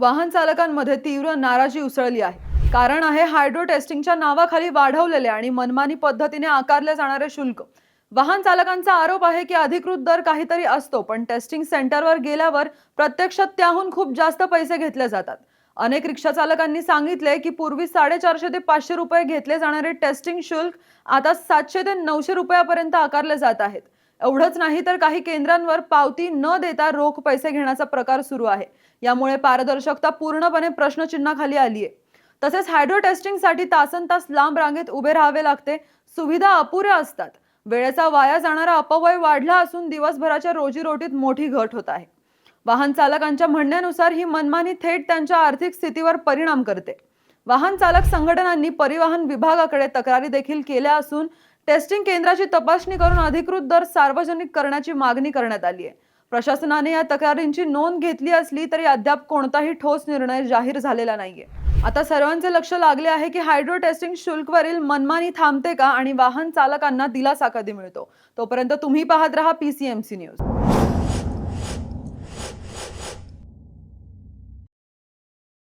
वाहन चालकांमध्ये तीव्र नाराजी उसळली आहे. कारण आहे हायड्रो टेस्टिंगच्या नावाखाली वाढवलेले आणि मनमानी पद्धतीने आकारले जाणारे शुल्क. वाहन चालकांचा आरोप आहे की अधिकृत दर काहीतरी असतो पण टेस्टिंग सेंटरवर गेल्यावर प्रत्यक्षात त्याहून खूप जास्त पैसे घेतले जातात. अनेक रिक्षा चालकांनी सांगितले की पूर्वी साडेचारशे ते पाचशे रुपये घेतले जाणारे टेस्टिंग शुल्क आता सातशे ते नऊशे रुपयापर्यंत आकारले जात आहेत. एवढंच नाही तर काही केंद्रांवर पावती न देता रोख पैसे घेण्याचा प्रकार सुरू आहे. यामुळे पारदर्शकता पूर्णपणे प्रश्नचिन्हाखाली आली आहे तसेच हायड्रो टेस्टिंगसाठी तासन तास लांब रांगेत उभे राहावे लागते. सुविधा अपुऱ्या असतात. वेळेचा वाया जाणारा अपव्यय वाढला असून दिवसभराच्या रोजीरोटीत मोठी घट होत आहे. वाहन चालकांच्या म्हणण्यानुसार ही मनमानी थेट त्यांच्या आर्थिक स्थितीवर परिणाम करते. वाहन चालक संघटनांनी परिवहन विभागाकडे तक्रारी देखील केल्या असून टेस्टिंग केंद्राची तपासणी करून अधिकृत दर सार्वजनिक करण्याची मागणी करण्यात आली आहे. प्रशासनाने या तक्रारींची नोंद घेतली असली तरी अद्याप कोणताही ठोस निर्णय जाहीर झालेला नाहीये. आता सर्वांचे लक्ष लागले आहे की हायड्रो टेस्टिंग शुल्कवरील मनमानी थांबते का आणि वाहन चालकांना दिलासा कधी मिळतो? तोपर्यंत तुम्ही पाहत रहा पीसीएमसी न्यूज